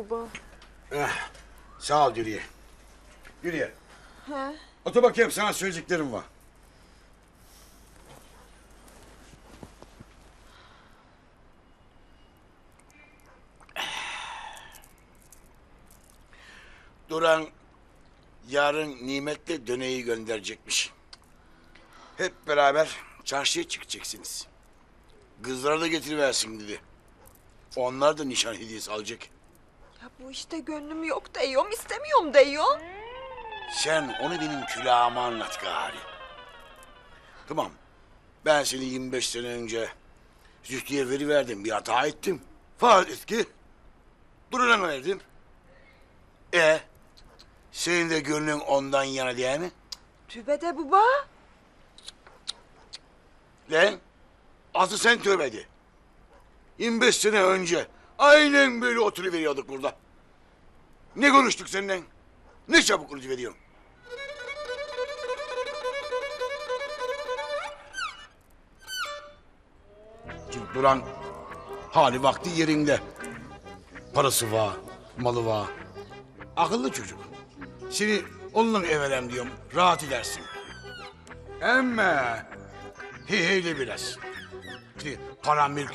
baba. Eh, sağ ol Dürüye. Dürüye. He? Otur bakayım sana söyleyeceklerim var. Duran yarın nimetle döneyi gönderecekmiş. Hep beraber çarşıya çıkacaksınız. Kızlara da getiriversin dedi. Onlar da nişan hediyesi alacak. Ya bu işte gönlüm yok diyorum, istemiyorum diyor. Sen onu benim külahıma anlat gari. Tamam. Ben seni 25 sene önce Zühtü'ye veriverdim. Bir hata ettim. Farz et ki Duran'a verdim. E senin de gönlün ondan yana değil mi? Tübede baba. Lan asıl sen tövbe de. 25 sene önce aynen böyle oturuveriyorduk burada. Ne konuştuk seninle? Ne çabuk unutuveriyorsun? Çünkü Duran hali vakti yerinde. Parası var, malı var. Akıllı çocuk. Seni onunla everem diyorum. Rahat edersin. Emme heyheyli biraz. İşte para mülk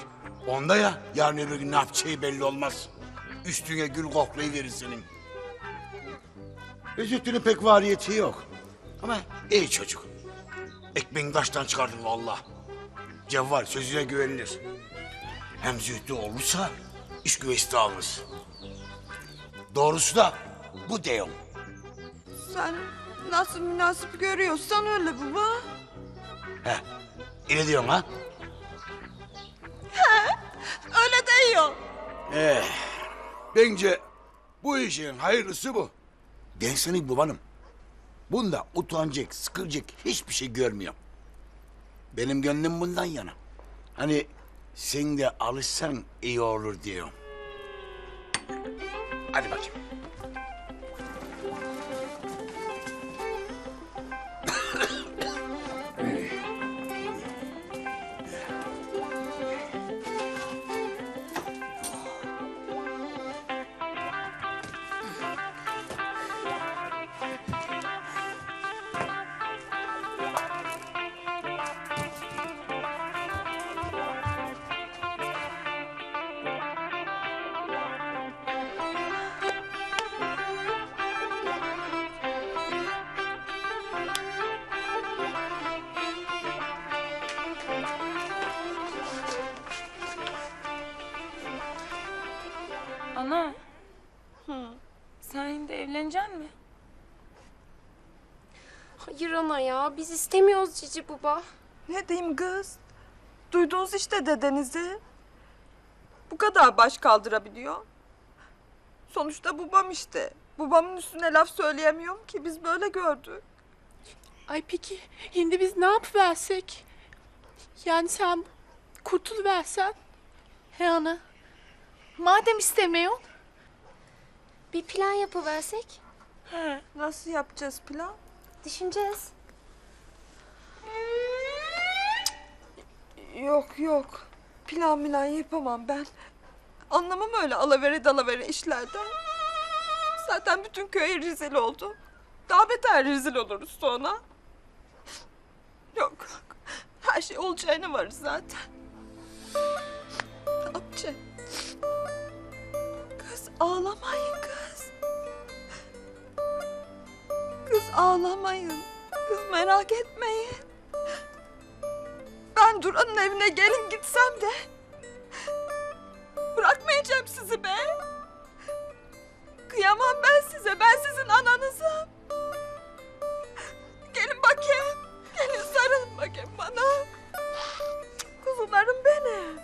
onda ya. Yarın öbür gün ne yapacağı belli olmaz. Üstüne gül koklayıverir senin. Üzüntünün pek variyeti yok. Ama iyi çocuk. Ekmeğini taştan çıkardın valla. Cevval sözüne güvenilir. Hem zühtü olursa iş güvesi de alırız. Doğrusu da bu diyorum. Sen nasıl münasip görüyorsan öyle baba. He. Öyle diyorsun ha? Öyle diyor. Eh, bence bu işin hayırlısı bu. Ben senin babanım. Bunda utanacak, sıkılacak hiçbir şey görmüyorum. Benim gönlüm bundan yana. Hani sen de alışsan iyi olur diyorum. Hadi bakayım. Ana ya biz istemiyoruz Cici Baba. Ne diyeyim kız? Duydunuz işte dedenizi. Bu kadar baş kaldırabiliyor. Sonuçta babam işte. Babamın üstüne laf söyleyemiyorum ki biz böyle gördük. Ay peki şimdi biz ne yapıversek? Yani sen kurtuluversen. He ana. Madem istemiyorsun. Bir plan yapıversek He. Nasıl yapacağız plan? düşüneceğiz. Yok yok. Plan milan yapamam ben. Anlamam öyle alavere dalavere işlerden. Zaten bütün köy rezil oldu. Daha beter rezil oluruz sonra. Yok. Her şey olacağına var zaten. Ne? Kız ağlamayın kız. Kız ağlamayın. Kız merak etmeyin. Ben Duran'ın evine gelin gitsem de bırakmayacağım sizi be. Kıyamam ben size. Ben sizin ananızım. Gelin bakayım. Gelin sarılın bakayım bana. Kuzularım benim.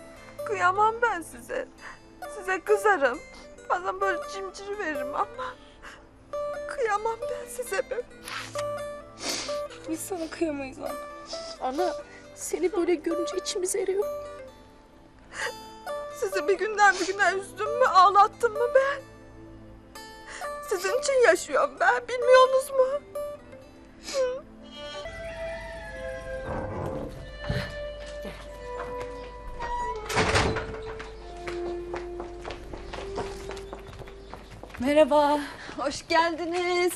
Kıyamam ben size. Size kızarım. Bazen böyle cimciri veririm ama kıyamam ben size be. Biz sana kıyamayız ana. Ana seni böyle görünce içimiz eriyor. Sizi bir günden bir güne üzdüm mü, ağlattım mı ben? Sizin için yaşıyorum ben, bilmiyorsunuz mu? Merhaba. Hoş geldiniz.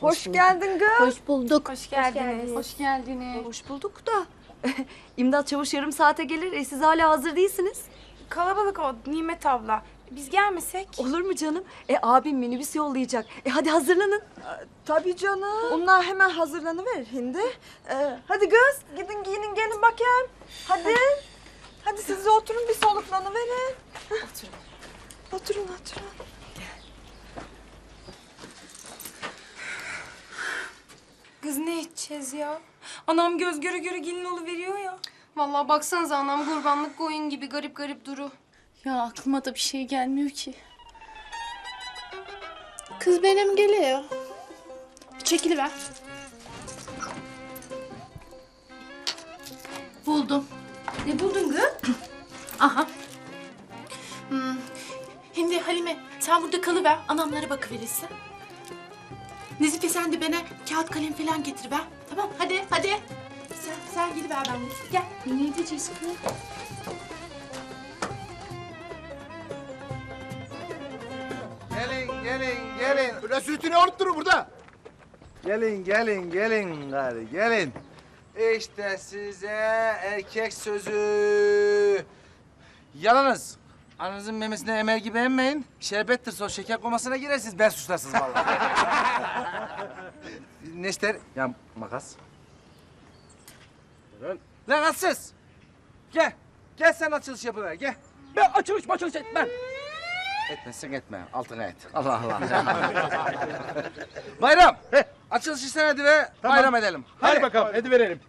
Hoş, geldin kız. Hoş bulduk. Hoş geldiniz. Hoş geldiniz. Hoş bulduk da. İmdat çavuş yarım saate gelir. E, siz hala hazır değilsiniz. Kalabalık o Nimet abla. Biz gelmesek? Olur mu canım? E abim minibüs yollayacak. E hadi hazırlanın. Tabii canım. Onlar hemen hazırlanıver hindi. Ee, hadi kız gidin giyinin gelin bakayım. Hadi. hadi siz de oturun bir soluklanıverin. Oturun. Oturun oturun. Kız ne içeceğiz ya? Anam göz göre göre gelin veriyor ya. Vallahi baksanıza anam kurbanlık koyun gibi garip garip duru. Ya aklıma da bir şey gelmiyor ki. Kız benim geliyor. Bir çekiliver. Buldum. Ne buldun kız? Aha. Hmm. Şimdi Halime sen burada kalıver. Anamlara bakıverirsin. Nezife sen de bana kağıt kalem falan getir ver. Tamam hadi hadi. Sen, sen gidiver benimle. Gel. Ne edeceğiz kız? Gelin, gelin, gelin. Ulan sürtünü orut durun burada. Gelin, gelin, gelin gari, gelin. İşte size erkek sözü. Yalnız ananızın memesine emel gibi emmeyin. Şerbettir son şeker komasına girersiniz. Ben suçlarsınız vallahi. ne ister? Ya makas. Buyurun. Lan atsız. Gel. Gel sen açılış yapıver gel. Ben açılış maçılış etmem. Etmezsen etme. Altına et. Allah Allah. bayram. Açılış sen hadi ve bayram edelim. Hadi, bakalım hadi verelim.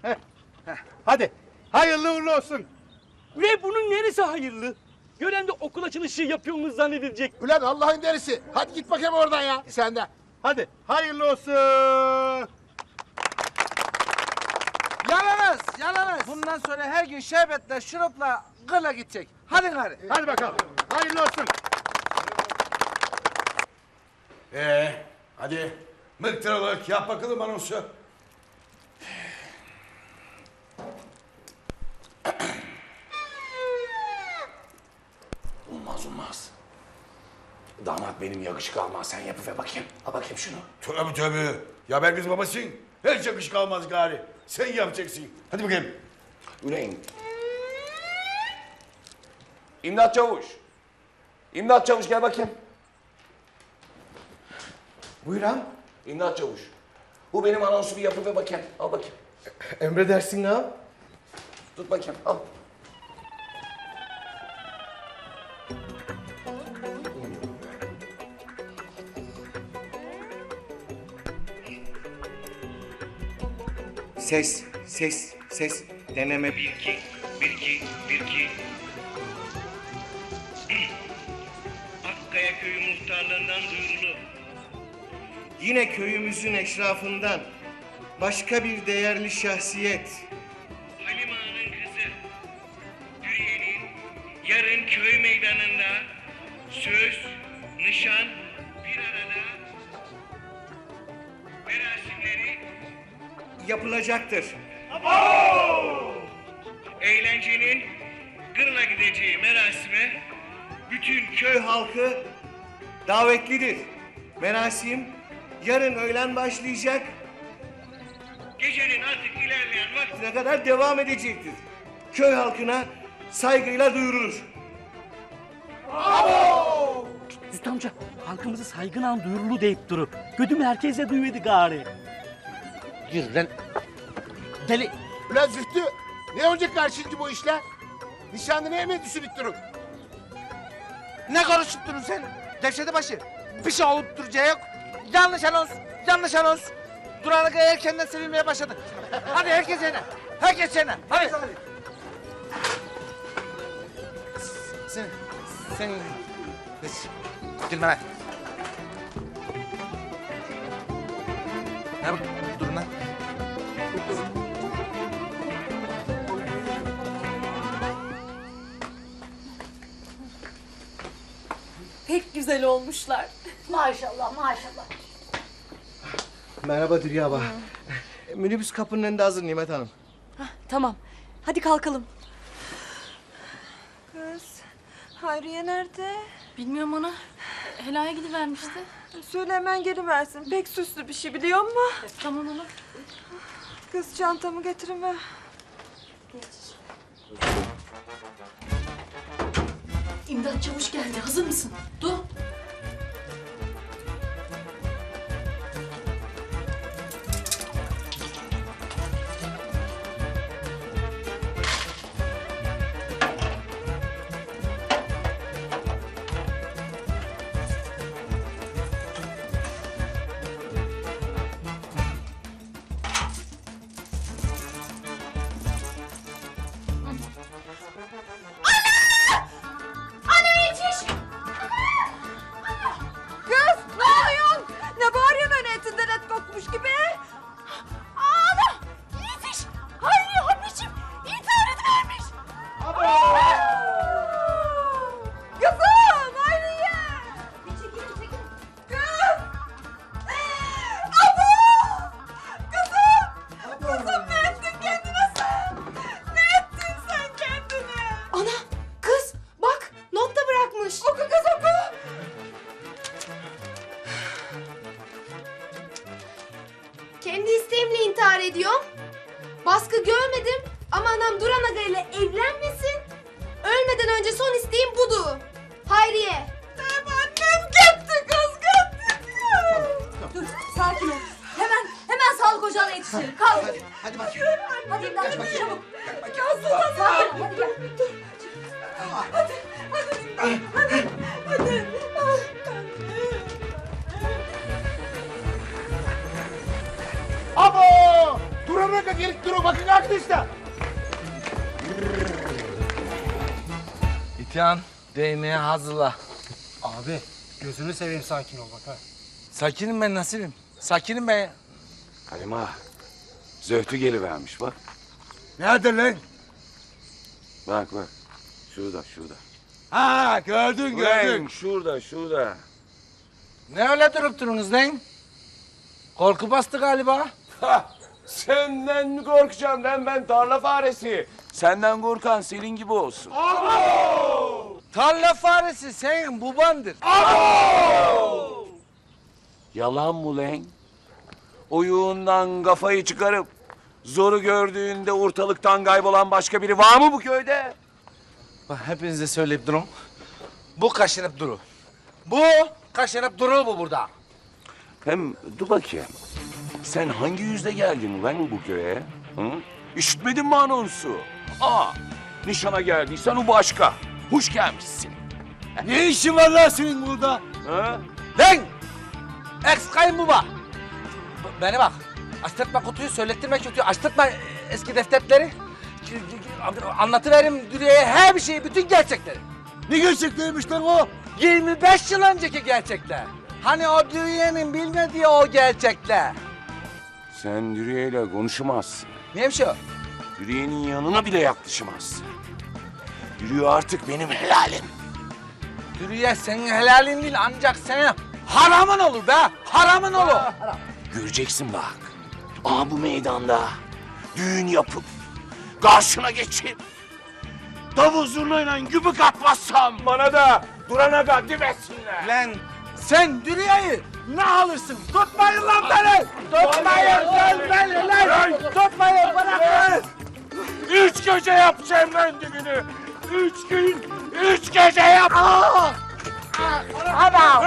Hadi. Hayırlı uğurlu olsun. Ulan bunun neresi hayırlı? Gören de okul açılışı yapıyorsunuz zannedilecek. Ulan Allah'ın derisi. Hadi git bakayım oradan ya. Sen de. Hadi hayırlı olsun. Yalanız, yalanız. Bundan sonra her gün şerbetle, şurupla, gırla gidecek. Hadi gari. Hadi bakalım. Hayırlı olsun. Ee, hadi mıktır olarak yap bakalım anonsu. Benim yakışık almaz. Sen yapıver bakayım. Al bakayım şunu. Tövbe tövbe. Ya ben kız babasın. Hiç yakışık almaz gari. Sen yapacaksın. Hadi bakayım. Üleyin. İmdat Çavuş. İmdat Çavuş gel bakayım. Buyur ağam. İmdat Çavuş. Bu benim anonsu bir yapı ve bakayım. Al bakayım. Emredersin ağam. Tut bakayım. Al. Ses, ses, ses. Deneme bir iki, bir iki, bir iki. Akkaya Köyü muhtarlığından duyurulu. Yine köyümüzün eşrafından başka bir değerli şahsiyet. Davetlidir. Merasim yarın öğlen başlayacak. Gecenin artık ilerleyen vaktine kadar devam edecektir. Köy halkına saygıyla duyurulur. Zühtü amca halkımızı saygıyla duyurulu deyip durup. Gödüm herkese duymadı gari. Yürü lan. Deli. Ulan Zühtü. Ne olacak karşıncı bu işler? Nişanlını hemen düşünüp durun. Ne konuşup durun sen? Gevşede başı. Bir şey olup duracağı yok. Yanlış anons. Yanlış anons. Duranak erkenden sevilmeye başladı. Hadi herkes yerine. Herkes yerine. Hadi. Sen, sen... Geç. Gülme lan. Ne bak, durun lan. Pek güzel olmuşlar. Maşallah maşallah. Merhaba Dürya abla. Minibüs kapının önünde hazır Nimet Hanım. Tamam. Hadi kalkalım. Kız Hayriye nerede? Bilmiyorum onu. Helaya gidivermişti. Söyle hemen geri versin. Pek süslü bir şey biliyor musun? Tamam onu. Kız çantamı getirin ver. İmdat çavuş geldi. Hazır mısın? Dur. Hadi bak. hadi İmdat çabuk. Kazım hadi. Sakin ol hadi gel. Abo! Durana kadar gelip durun bakın arkadaşlar. İtihan değneğe hazırla. Abi gözünü seveyim sakin ol bak ha. Sakinim ben Nasibim. Sakinim ben. Halime ağa, Zöhtü gelivermiş bak. Nerede lan? Bak bak. Şurada şurada. Ha gördün gördün. Ulan şurada şurada. Ne öyle durup durunuz lan? Korku bastı galiba. Ha, senden mi korkacağım lan ben tarla faresi. Senden korkan senin gibi olsun. Tarla faresi senin babandır. Yalan mı lan? Oyuğundan kafayı çıkarıp zoru gördüğünde ortalıktan kaybolan başka biri var mı bu köyde? Bak hepinize söyleyip durun. Bu kaşınıp duru. Bu kaşınıp duru bu burada. Hem dur bakayım. Sen hangi yüzle geldin lan bu köye? Hı? İşitmedin mi anonsu? Aa, nişana geldiysen o başka. Hoş gelmişsin. Ne işin var lan senin burada? Ha? Lan! Ex kayınbaba. Beni bak. Açtırtma kutuyu, söylettirme kutuyu. Açtırtma eski defterleri. Anlatıverim Dürüye'ye her bir şeyi, bütün gerçekleri. Ne gerçeklermiş lan o? 25 yıl önceki gerçekler. Hani o Dürüye'nin bilmediği o gerçekler. Sen Dürüye'yle konuşamazsın. Neymiş o? Dürüye'nin yanına bile yaklaşamazsın. Dürüye artık benim helalim. Dürüye senin helalin değil ancak senin haramın olur be. Haramın olur. Göreceksin bak. Aa bu meydanda düğün yapıp karşına geçip davul zurnayla gübük atmazsam bana da Duran Aga demesinler. Lan sen Dürüye'yi ne alırsın? Tutmayın lan beni! Tutmayın lan beni lan! Tutmayın bırakın! Üç gece yapacağım ben düğünü. Üç gün, üç gece yap. Adam!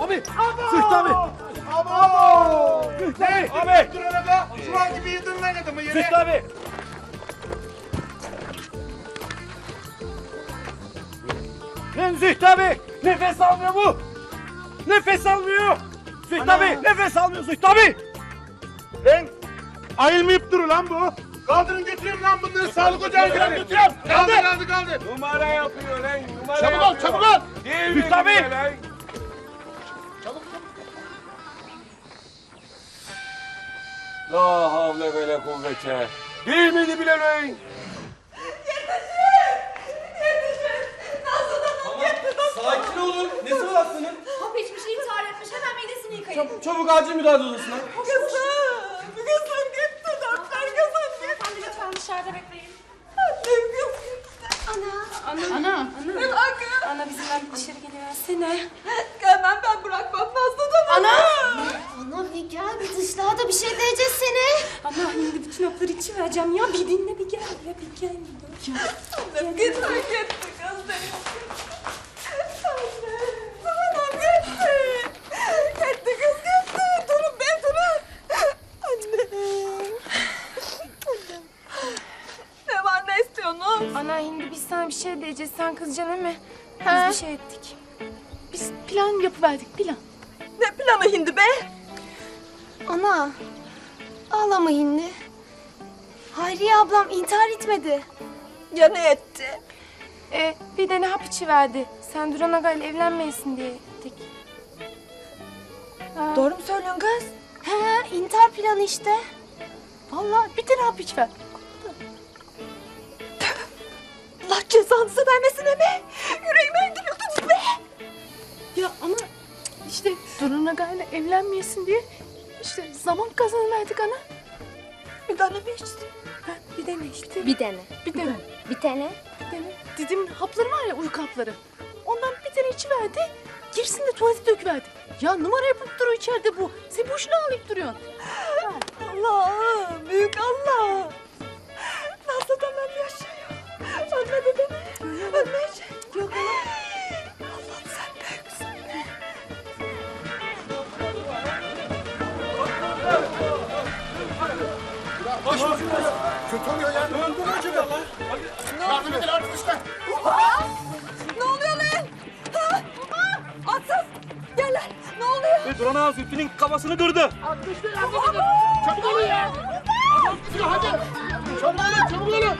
Abi! Sırt abi! Sırt abi! Abi! Şu an gibi yedin lan adamı yere. Sırt abi! Lan Züht abi! Nefes almıyor bu! Nefes almıyor! Züht abi! Nefes almıyor Züht abi! Lan ayılmayıp dur lan bu. Kaldırın götürün lan bunları sağlık ocağına götürün. götürüyorum. Kaldır kaldır kaldır. Numara yapıyor lan, numara Çabuk ol çabuk ol. Değil Züht abi! lan. La havle ve la kuvvete. Değil miydi Bilal Sakin olun. Nesi var hastanın? Hap içmiş, intihar etmiş. Hemen midesini yıkayın. Çabuk, çabuk acil müdahale odasına. Kızım. Kızım gitti doktor. Kızım gitti. Anne lütfen dışarıda bekleyin. Annem gitti. Ana. Ana. Ana. Ana. Ana. Ana bizimden dışarı geliversene. Gelmem ben bırakmam Nazlı'dan. Ana! Ana bir gel bir dışlarda bir şey diyeceğiz seni. Ana şimdi bütün hapları içivereceğim ya. Bir dinle bir gel ya bir gel. Ya. Gel. Git git kız benim. Ana şimdi biz sana bir şey diyeceğiz. Sen kızacaksın değil mi? Biz Ha? bir şey ettik. Biz plan yapıverdik plan. Ne planı hindi be? Ana. Ağlama Hindi. Hayriye ablam intihar etmedi. Ya ne etti? E, bir de ne hap içiverdi. Sen Duran Aga ile evlenmeyesin diye ettik. Ha. Doğru mu söylüyorsun kız? He, intihar planı işte. Vallahi bir tane hap içiver. Allah cezanızı vermesin be. Yüreğime indiriyordunuz be. Ya ama işte Duran Aga ile evlenmeyesin diye işte zaman kazanıverdik ana. Bir tane mi içtin? Ha, bir dene işte. Bir dene. Bir dene. Bir tane. Bir dene. Dedim hapları var ya uyku hapları. Ondan bir tane içiverdi. Girsin de tuvalete döküverdi. Ya numara yapıp duruyor içeride bu. Sen boşuna ağlayıp duruyorsun. Allah, büyük Allah. Ölmeyecek. Yok Allah'ım sen büyüksün. Kötü oluyor ya. Ne oldu acaba? Yardım edin arkadaşlar. Ne oluyor lan? Ha? Atsız. Gel lan. Ne oluyor? E, Duran Ağa Zülfü'nün kafasını kırdı. Çabuk olun ya. Hadi. Çabuk olun çabuk olun.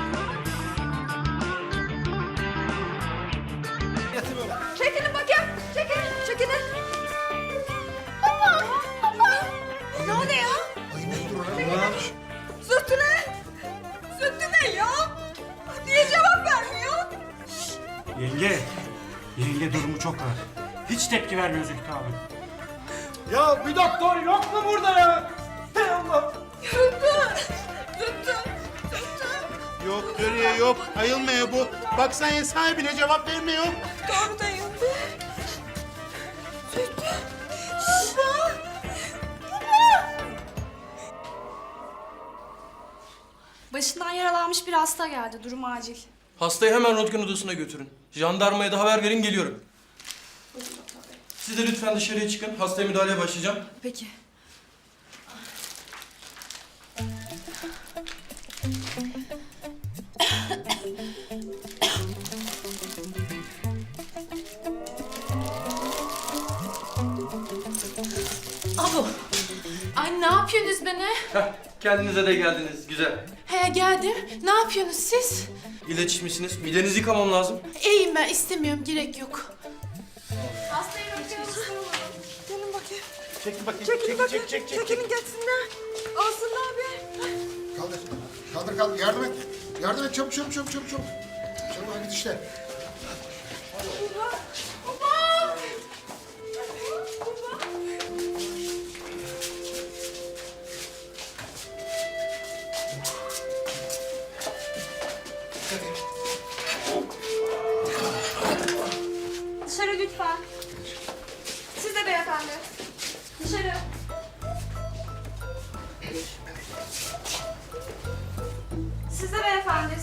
Çok ağır. Hiç tepki vermiyor Zühtü abi. Ya bir doktor yok mu burada ya? Hey Allah. Yok görüyor yok. Ayılmıyor bu. Baksana sahibine cevap vermiyor. Doğru değil mi? Zühtü. Baba. Başından yaralanmış bir hasta geldi. Durum acil. Hastayı hemen röntgen odasına götürün. Jandarmaya da haber verin geliyorum. Siz de lütfen dışarıya çıkın. Hastaya müdahaleye başlayacağım. Peki. Abo. Ay ne yapıyorsunuz beni? Heh, kendinize de geldiniz. Güzel. He geldim. Ne yapıyorsunuz siz? İlaç içmişsiniz. Midenizi yıkamam lazım. İyiyim ben istemiyorum gerek yok. Bakayım. Çek bakayım. Çekilin bakayım. Çekilin geçsinler. Alsınlar bir. Kaldır. Kaldır kaldır. Yardım et. Yardım et çabuk çabuk çabuk çabuk. Çabuk, çabuk hadi işte.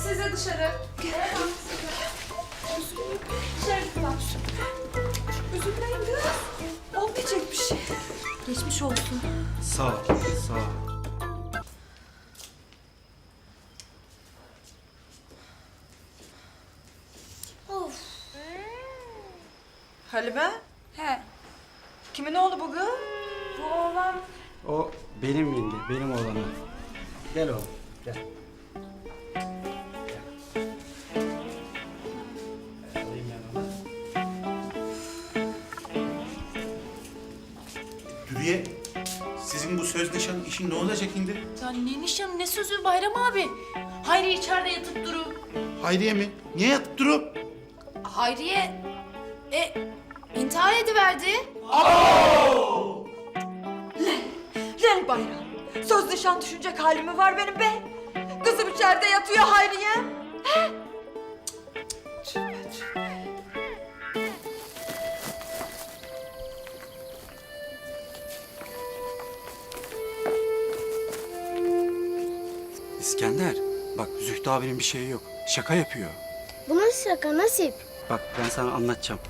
Siz de dışarı. Dışarı lütfen. Üzülmeyin kız. Olmayacak bir şey. Geçmiş olsun. Sağ ol, sağ ol. Halime. He. Kimin oğlu bu kız? Bu oğlan O benim yenge, benim oğlanım. Gel oğlum, içeride yatıp duru. Hayriye mi? Niye yatıp duru? Hayriye e intihar ediverdi. Oh! Lan bayram. Söz nişan düşünecek halim mi var benim be? Kızım içeride yatıyor Hayriye. İskender bak Zühtü abinin bir şeyi yok. Şaka yapıyor. Bu nasıl şaka nasip? Bak ben sana anlatacağım.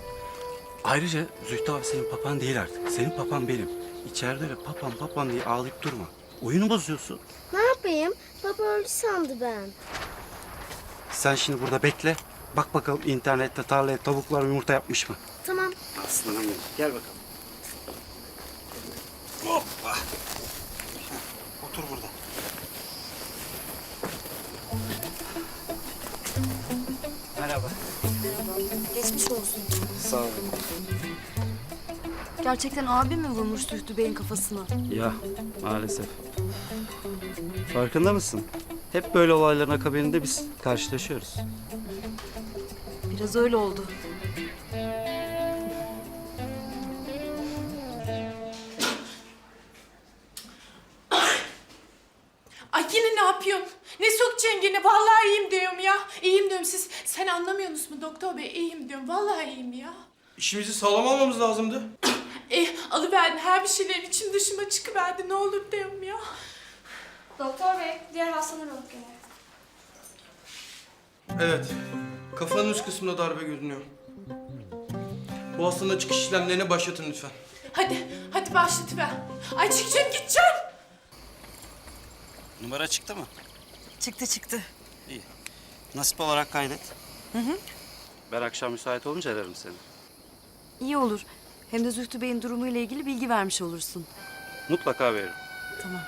Ayrıca Zühtü abi senin papan değil artık. Senin papan benim. İçeride öyle papan papan diye ağlayıp durma. Oyunu bozuyorsun. Ne yapayım? Baba öldü sandı ben. Sen şimdi burada bekle. Bak bakalım internette tarlaya tavuklar yumurta yapmış mı? Tamam. Aslanım benim. Gel bakalım. Hoppa. Otur burada. Merhaba. Geçmiş olsun. Sağ olun. Gerçekten abi mi vurmuş Zühtü Bey'in kafasına? Ya maalesef. Farkında mısın? Hep böyle olayların akabinde biz karşılaşıyoruz. Biraz öyle oldu. Alıp gelelim. Evet. Kafanın üst kısmında darbe görünüyor. Bu hastanın çıkış işlemlerine başlatın lütfen. Hadi, hadi başlatıver. Ay çıkacağım gideceğim. Numara çıktı mı? Çıktı çıktı. İyi. Nasip olarak kaydet. Hı hı. Ben akşam müsait olunca ararım seni. İyi olur. Hem de Zühtü Bey'in durumuyla ilgili bilgi vermiş olursun. Mutlaka veririm. Tamam.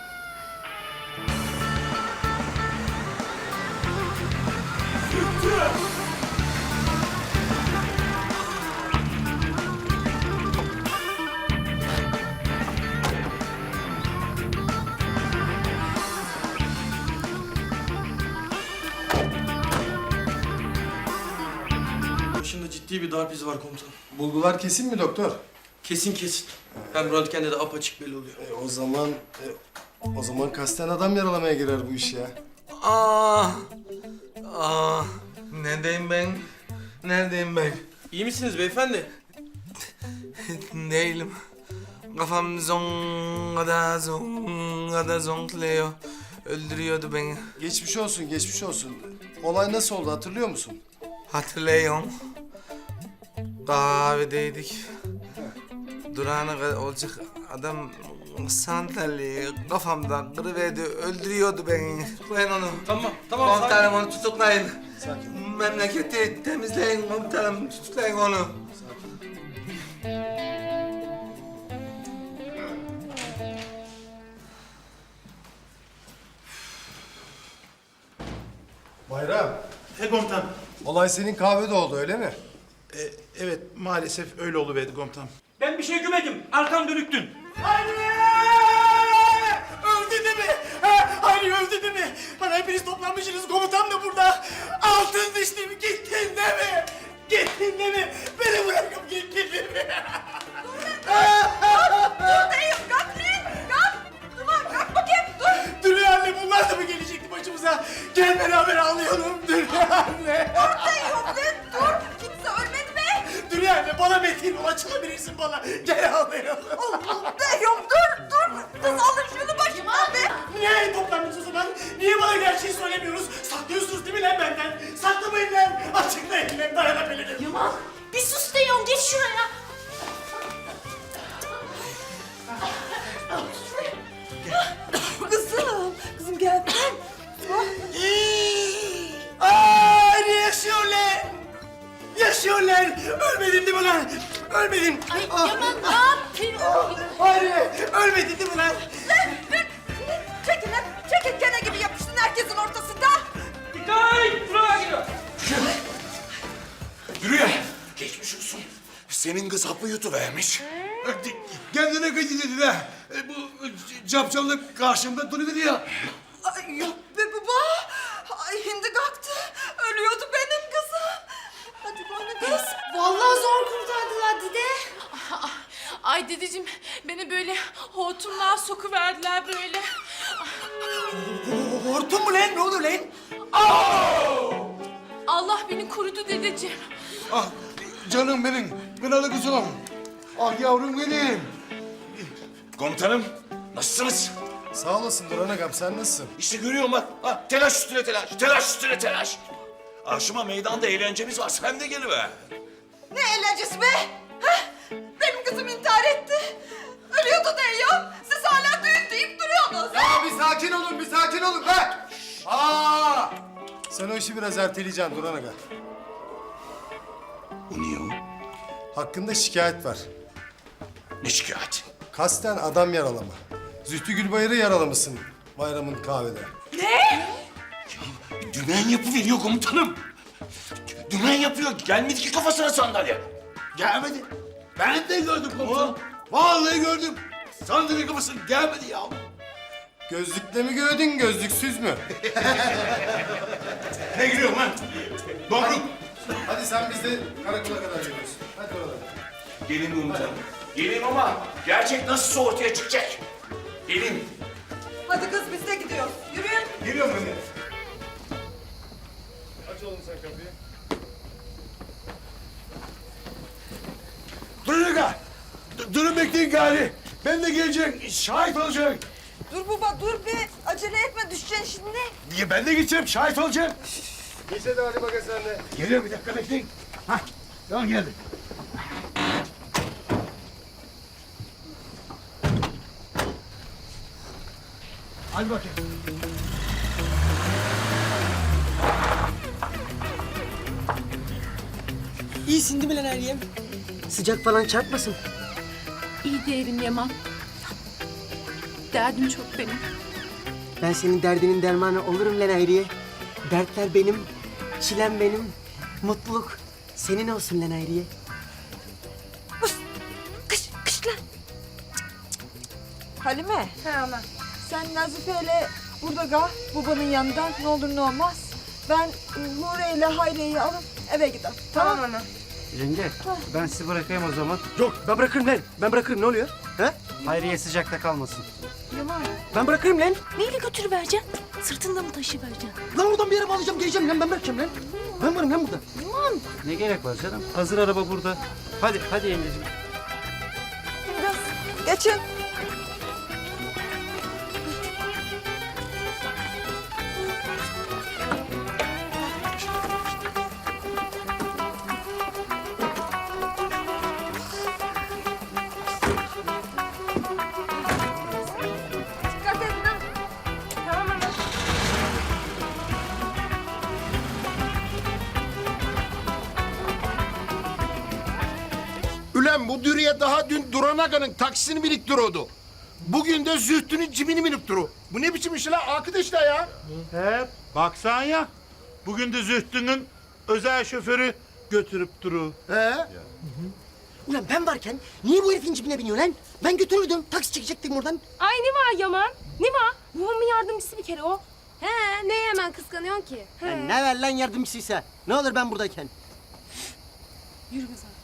Başında ciddi bir darp izi var komutanım. Bulgular kesin mi doktor? Kesin kesin. Hem röntgende de apaçık belli oluyor. E, o zaman e, o zaman kasten adam yaralamaya girer bu iş ya. Aa, aa, neredeyim ben? Neredeyim ben? İyi misiniz beyefendi? Değilim. Kafam zongada zongada zonkluyor. Öldürüyordu beni. Geçmiş olsun, geçmiş olsun. Olay nasıl oldu hatırlıyor musun? Hatırlıyorum. Kahvedeydik. Durağına kadar olacak adam sandalyeyi kafamdan kırıverdi, öldürüyordu beni. Tutuklayın onu. Tamam, tamam. Komutanım onu tutuklayın. Memleketi temizleyin komutanım, tutuklayın onu. Bayram, He komutan. olay senin kahvede oldu öyle mi? E, evet maalesef öyle oluverdi komutan. Ben bir şey gümedim. Arkam dönüktün. Öldü değil mi? Ha, hani öldü değil mi? Bana hepiniz toplanmışsınız komutan da burada. Altın dişli mi? Gittin değil mi? Gittin değil mi? Beni bırakıp gittin değil mi? Ölmedin değil mi lan? Ölmedin. Ay Ah, Yaman ne yapıyorsun? Hayır, ölmedin değil mi lan? Çekil lan. Çekil kene gibi yapıştın herkesin ortasında. Yürüye. Geçmiş olsun. Senin kız hapı yutuvermiş. Kendine gıcı dedi ha. E, bu capcanlık karşımda duruyor ya. Ay yok be baba. Ay hindi kalktı. Ölüyordu benim kız. Vallahi zor kurtardılar Dide. Ay dedeciğim beni böyle hortumluğa sokuverdiler böyle. Hortum mu lan? Ne oldu lan? Allah beni korudu dedeciğim. Ah canım benim, kınalı kızım. Ah yavrum benim. Komutanım, nasılsınız? Sağ olasın Duran Agam sen nasılsın? İşte görüyorum bak. Ha, telaş üstüne telaş. Telaş üstüne telaş. Akşama meydanda eğlencemiz var. Sen de geliver. Ne eğlencesi be? Heh, Benim kızım intihar etti. Ölüyordu diyorum. Siz hala düğün deyip duruyorsunuz. Ya bir sakin olun, bir sakin olun be! Aa! Sen o işi biraz erteleyeceksin Duran Aga. Bu niye o? Hakkında şikayet var. Ne şikayet? Kasten adam yaralama. Zühtü Gülbayır'ı yaralamışsın bayramın kahvede. Dümen yapıveriyor komutanım. Dümen yapıyor. Gelmedi ki kafasına sandalye. Gelmedi. Ben de gördüm komutanım. Vallahi gördüm. Sandalye kafasına gelmedi ya. Gözlükle mi gördün, gözlüksüz mü? Ne gülüyorsun lan? Doğru. Hadi sen biz de karakola kadar geliyorsun. Hadi oradan. Gelin komutanım. Gelin ama gerçek nasılsa ortaya çıkacak. Gelin. Hadi kız biz de gidiyoruz. Yürüyün. Geliyorum ben de. Aç oğlum sen kapıyı. Durun aga. Durun bekleyin gari. Ben de geleceğim. Şahit olacağım. Dur baba dur be. Acele etme düşeceksin şimdi. Niye ben de gideceğim. Şahit olacağım. Gece de hadi bakalım sen de. Geliyor bir dakika bekleyin. Hah. Tamam geldim. Hadi bakayım. İyisin değil mi lan Meryem? Sıcak falan çarpmasın. İyi değilim Yaman. Derdim çok benim. Ben senin derdinin dermanı olurum lan Hayriye. Dertler benim, çilem benim, mutluluk senin olsun lan Hayriye. Kış, kış lan. Halime. He ana. Sen Nazife'yle burada kal, babanın yanında. Ne olur ne olmaz. Ben Nure ile Hayriye'yi alıp eve giderim. Tamam, ana. Yenge ben sizi bırakayım o zaman. Yok ben bırakırım lan. Ben bırakırım ne oluyor? Ha? Hayriye sıcakta kalmasın. Yaman. Ben bırakırım lan. Neyle götürüvereceksin? Sırtında mı taşıvereceksin? Lan oradan bir yere bağlayacağım geleceğim lan ben bırakacağım lan. Ben varım lan burada. Ne gerek var canım? Hazır araba burada. Hadi hadi yengeciğim. Biraz geçin. Ulan bu dürüye daha dün Duran Aga'nın taksisini binip duruyordu. Bugün de Zühtü'nün cibini binip duru. Bu ne biçim iş lan arkadaşlar ya? He, baksan ya. Bugün de Zühtü'nün özel şoförü götürüp duru. He? Ulan ben varken niye bu herifin cibine biniyor lan? Ben götürürdüm. Taksi çekecektim oradan. Ay ne var Yaman? Ne var? Babamın yardımcısı bir kere o. He, neye hemen kıskanıyorsun ki? Ya ne ver lan yardımcısıysa. Ne olur ben buradayken. Yürü zaten.